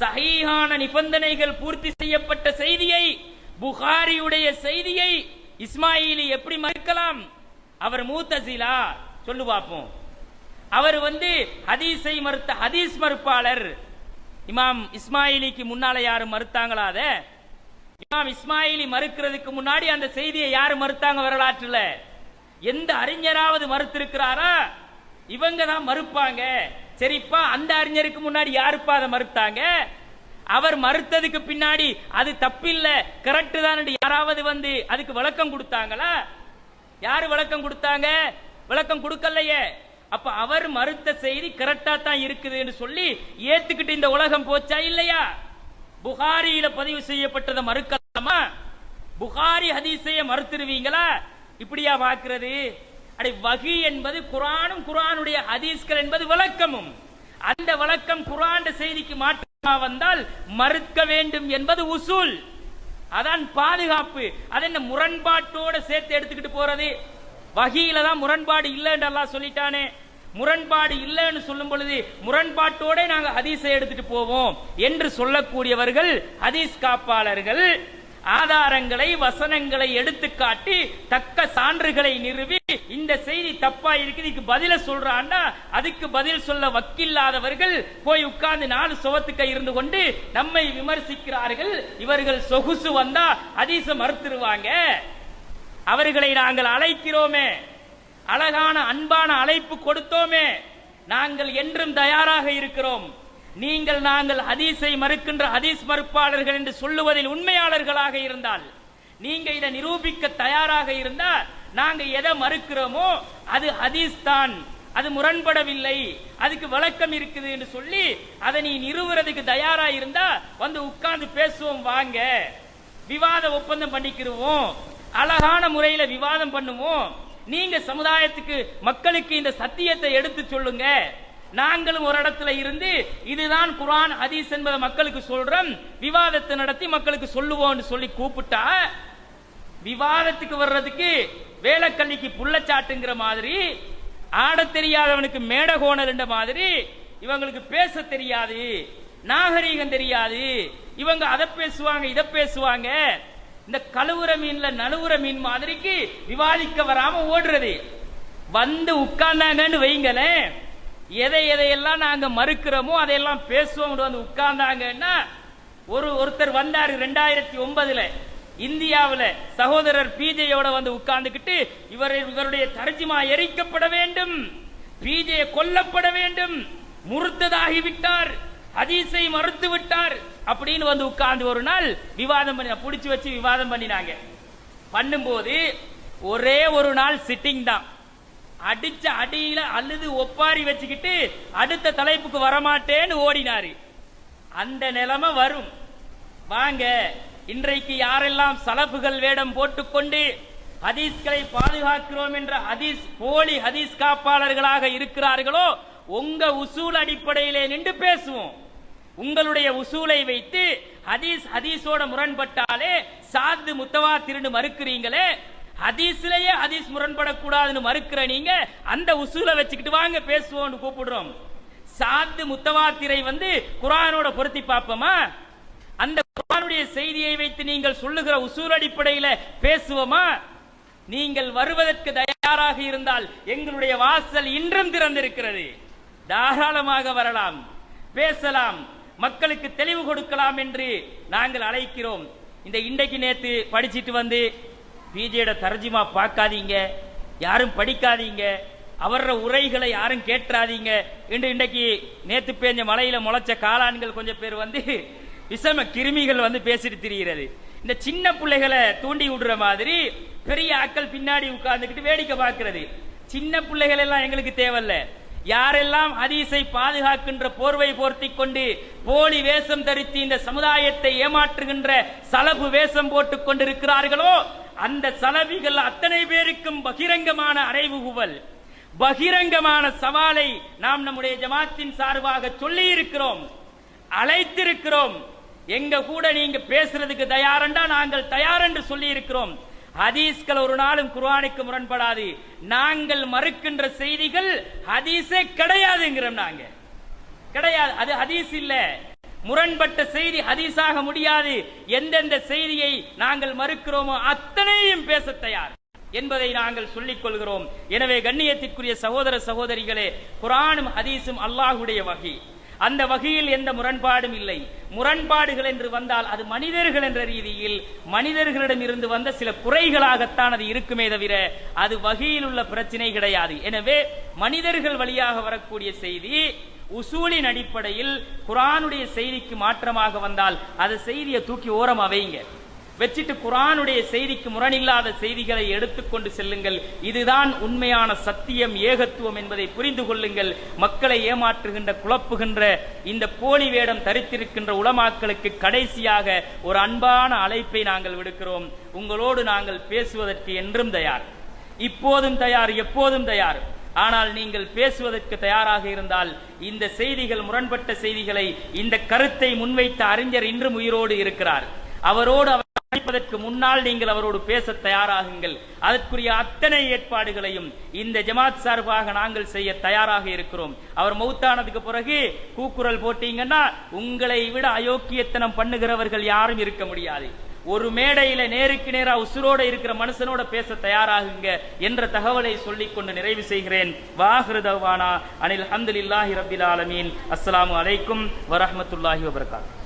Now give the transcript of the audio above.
சஹீஹான நிபந்தனைகள் பூர்த்தி செய்யப்பட்ட செய்தியை புகாரியுடைய செய்தியை இஸ்மாயிலி எப்படி மறுக்கலாம்? அவர் மூத்தசிலா? சொல்லு பார்ப்போம் அவர் வந்து ஹதீஸை மறுத்த ஹதீஸ் மறுப்பாளர். இமாம் இஸ்மாயிலிக்கு முன்னால யாரும் மறுத்தாங்களா அத? இமாம் இஸ்மாயிலி மறுக்கிறதுக்கு முன்னாடி அந்த செய்தியை யாரு மறுத்தாங்க வரலாற்றுல? எந்த அறிஞராவது மறுத்திருக்கிறாரா? இவங்க தான் மறுப்பாங்க. சரிப்பா அந்த அறிஞருக்கு முன்னாடி யாருப்பா அதை மறுத்தாங்க? அவர் மறுத்ததுக்கு பின்னாடி அது தப்பில்ல கரெக்ட் தான் யாராவது வந்து அதுக்கு விளக்கம் கொடுத்தாங்களா? யாரு விளக்கம் கொடுத்தாங்க? விளக்கம் கொடுக்கலையே. அப்ப அவர் மறுத்த செய்தி கரெக்டா தான் இருக்குதுன்னு சொல்லி ஏத்துக்கிட்டு இந்த உலகம் போச்சா இல்லையா? புகாரியில பதிவு செய்யப்பட்டதை மறுக்கலாமா? புகாரி ஹதீஸைய மறுத்துருவீங்களா? இப்படியா பாக்குறது அடை வகி என்பது குரானும் குரானுடைய ஹதீஸ்கள் என்பது விளக்கமும். அந்த விளக்கம் குரான் செய்திக்கு மாற்றமா வந்தால் மறுக்க வேண்டும் என்பது உசூல். அதான் பாதுகாப்பு. அது என்ன முரண்பாட்டோட சேர்த்து எடுத்துக்கிட்டு போறது? வகையில தான் முரண்பாடு இல்லைன்னு என்றெல்லாம் சொல்லிட்டானே. முரண்பாடு இல்லைன்னு சொல்லும் பொழுது முரண்பாட்டோட நாங்கள் ஹதீஸை எடுத்துட்டு போவோம் என்று சொல்லக்கூடியவர்கள் ஹதீஸ் காப்பாளர்கள் ஆதாரங்களை வசனங்களை எடுத்துக்காட்டி தக்க சான்றுகளை நிறுவி இந்த செய்தி தப்பா இருக்குது இதுக்கு பதில சொல்றான்னா அதுக்கு பதில் சொல்ல வக்கில்லாதவர்கள் போய் உட்கார்ந்து நாலு சுவத்துக்க இருந்து கொண்டு நம்மை விமர்சிக்கிறார்கள். இவர்கள் சொகுசு வந்தா ஹதீஸ மறுத்துருவாங்க. அவர்களை நாங்கள் அழைக்கிறோமே. அழகான அன்பான அழைப்பு கொடுத்தோமே. நாங்கள் என்றும் தயாராக இருக்கிறோம். நீங்கள் நாங்கள் ஹதீஸை மறுக்கின்ற ஹதீஸ் மறுப்பாளர்கள் என்று சொல்லுவதில் உண்மையாளர்களாக இருந்தால் நீங்க இதை நிரூபிக்க தயாராக இருந்தால் நாங்க எதை மறுக்கிறோமோ அது ஹதீஸ் தான். அது முரண்படவில்லை. அதுக்கு விளக்கம் இருக்குது என்று சொல்லி அதை நீ நிறுவுறதுக்கு தயாரா இருந்தா வந்து உட்கார்ந்து பேசுவோம் வாங்க. விவாத ஒப்பந்தம் பண்ணிக்கிடுவோம் அழகான முறையில விவாதம் பண்ணுவோம். நீங்க சமுதாயத்துக்கு மக்களுக்கு இந்த சத்தியத்தை எடுத்து சொல்லுங்க. நாங்களும் ஒரு இடத்துல இருந்து இதுதான் குரான் ஹதீஸ் என்பதை மக்களுக்கு சொல்றோம். விவாதத்தை நடத்தி மக்களுக்கு சொல்லுவோம்னு சொல்லி கூப்பிட்டா விவாதத்துக்கு வர்றதுக்கு வேலைக்கல்லிக்கு புள்ளச்சாட்டுங்கிற மாதிரி ஆட தெரியாதவனுக்கு மேடகோணல் என்ற மாதிரி இவங்களுக்கு பேச தெரியாது நாகரீகம் தெரியாது இவங்க அதை பேசுவாங்க இதை பேசுவாங்க. இந்த கழுவுற மீன்ல நழுவுற மீன் மாதிரிக்கு விவாதிக்க வராம ஓடுறது. வந்து உட்கார்ந்தாங்கன்னு வைங்களேன். எதை எதையெல்லாம் நாங்க மறுக்கிறோமோ அதையெல்லாம் பேசுவோம். வந்து உட்கார்ந்தாங்கன்னா ஒரு ஒருத்தர் வந்தார் ரெண்டாயிரத்தி ஒன்பதுல. இந்தியாவில் சகோதரர் பிஜேயோட வந்து உட்கார்ந்துக்கிட்டு இவர் இவருடைய தர்ஜிமா எரிக்கப்பட வேண்டும் பிஜே கொல்லப்பட வேண்டும் முறுத்ததாகி விட்டார் ஹதீஸை மறுத்து விட்டார் அப்படின்னு வந்து உட்கார்ந்து ஒரு நாள் விவாதம் பண்ணி பிடிச்சி வச்சு விவாதம் பண்ணினாங்க. பண்ணும்போது ஒரே ஒரு நாள் சிட்டிங் தான். அடிச்ச அடியில அழுது ஒப்பாரி வச்சுக்கிட்டு அடுத்த தலைப்புக்கு வரமாட்டேன்னு ஓடினாரு. அந்த நிலைமை வரும். வாங்க இன்றைக்கு யாரெல்லாம் சலப்புகள் வேடம் போட்டுக்கொண்டு ஹதீஸ்களை பாதுகாக்கிறோம் என்ற ஹதீஸ் போலி ஹதீஸ் காப்பாளர்களாக இருக்கிறார்களோ உங்க உசூல் அடிப்படையிலே நின்று பேசுவோம். உங்களுடைய உசூலை வைத்து ஹதீஸ் ஹதீஸோட முரண்பட்டாலே சாது முத்தவா திருண்டு மறுக்கிறீங்களே ஹதீஸ்லயே ஹதீஸ் முரண்படக்கூடாதுன்னு மறுக்கிற நீங்க அந்த உசூலை வச்சுக்கிட்டு வாங்க பேசுவோம்னு கூப்பிடுறோம். சாத்து முத்தவாத்திரை வந்து குரானோட பொருத்தி பார்ப்போமா? அந்த குரானுடைய செய்தியை வைத்து நீங்கள் சொல்லுகிற உசூல் அடிப்படையில பேசுவோமா? நீங்கள் வருவதற்கு தயாராக இருந்தால் எங்களுடைய வாசல் இன்றும் திறந்திருக்கிறது. தாராளமாக வரலாம். பேசலாம். மக்களுக்கு தெளிவு கொடுக்கலாம் என்று நாங்கள் அழைக்கிறோம். இந்த இன்றைக்கு நேத்து படிச்சிட்டு வந்து பிஜேட தர்ஜிமா பார்க்காதீங்க யாரும் படிக்காதீங்க அவர உரைகளை யாரும் கேட்டுறாதீங்க என்று இன்றைக்கு நேத்து பேஞ்ச மலையில முளைச்ச காளான்கள் கொஞ்சம் பேர் வந்து விஷம கிருமிகள் வந்து பேசிட்டு திரிகிறது. இந்த சின்ன பிள்ளைகளை தூண்டி விடுற மாதிரி பெரிய ஆட்கள் பின்னாடி உட்கார்ந்துக்கிட்டு வேடிக்கை பார்க்கிறது. சின்ன பிள்ளைகள் எல்லாம் எங்களுக்கு தேவையில்ல. யாரெல்லாம் ஹதீஸை பாதுகாக்கின்ற போர்வை போர்த்தி கொண்டு போலி வேஷம் தரித்து இந்த சமுதாயத்தை ஏமாற்றுகின்ற சலபு வேஷம் போட்டுக் கொண்டிருக்கிறார்களோ அந்த சலபிகள் அத்தனை பேருக்கும் பகிரங்கமான அறைவுகுவல் பகிரங்கமான சவாலை நாம் நம்முடைய ஜமாத்தின் சார்பாக சொல்லி இருக்கிறோம் அழைத்திருக்கிறோம். எங்க கூட நீங்க பேசுறதுக்கு தயாரண்டா நாங்கள் தயார் என்று சொல்லி இருக்கிறோம் ஹதீஸ்கள் ஒரு நாளும் குர்ஆனுக்கு முரண்படாது. நாங்கள் மறுக்கின்ற செய்திகள் ஹதீஸே கிடையாதுங்கிறோம் நாங்க. கிடையாது அது ஹதீஸ் இல்ல. முரண்பட்ட செய்தி ஹதீஸாக முடியாது. எந்தெந்த செய்தியை நாங்கள் மறுக்கிறோமோ அத்தனையும் பேச தயார் என்பதை நாங்கள் சொல்லிக் கொள்கிறோம். எனவே கண்ணியத்திற்குரிய சகோதர சகோதரிகளே குரானும் ஹதீஸும் அல்லாஹுடைய வகை. அந்த வகையில் எந்த முரண்பாடும் இல்லை. முரண்பாடுகள் என்று வந்தால் அது மனிதர்கள் என்ற ரீதியில் மனிதர்களிடம் இருந்து வந்த சில குறைகளாகத்தான் அது இருக்குமே தவிர அது வகையில் உள்ள பிரச்சனை கிடையாது. எனவே மனிதர்கள் வழியாக வரக்கூடிய செய்தி உசூலின் அடிப்படையில் குரானுடைய செய்திக்கு மாற்றமாக வந்தால் அது செய்தியை தூக்கி ஓரம் அவைங்க வச்சுட்டு குரானுடைய செய்திக்கு முரணில்லாத செய்திகளை எடுத்துக்கொண்டு செல்லுங்கள். இதுதான் உண்மையான சத்தியம் ஏகத்துவம் என்பதை புரிந்து கொள்ளுங்கள். மக்களை ஏமாற்றுகின்ற குழப்புகின்ற இந்த போலி வேடம் தரித்திருக்கின்ற உளமாக்களுக்கு கடைசியாக ஒரு அன்பான அழைப்பை நாங்கள் விடுக்கிறோம். உங்களோடு நாங்கள் பேசுவதற்கு என்றும் தயார். இப்போதும் தயார் எப்போதும் தயார். ஆனால் நீங்கள் பேசுவதற்கு தயாராக இருந்தால் இந்த செய்திகள் முரண்பட்ட செய்திகளை இந்த கருத்தை முன்வைத்த அறிஞர் இன்றும் உயிரோடு இருக்கிறார். அவரோடு அவர் அழைப்பதற்கு முன்னால் நீங்கள் அவரோடு பேச தயாராகுங்கள். அதற்குரிய அத்தனை ஏற்பாடுகளையும் இந்த ஜமாத் சார்பாக நாங்கள் செய்ய தயாராக இருக்கிறோம். அவர் மௌத்தானதுக்கு பிறகு கூக்குரல் போட்டீங்கன்னா உங்களை விட அயோக்கியத்தனம் பண்ணுகிறவர்கள் யாரும் இருக்க முடியாது. ஒரு மேடையில நேருக்கு நேரா உசுரோட இருக்கிற மனுஷனோட பேச தயாராகுங்க என்ற தகவலை சொல்லிக் கொண்டு நிறைவு செய்கிறேன். வாஹிருதவானா அனில் அஹமதுல்லாஹி ரபில் ஆலமீன். அஸ்ஸலாமு அலைக்கும் வரஹ்மத்துல்லாஹி வபர்காத்து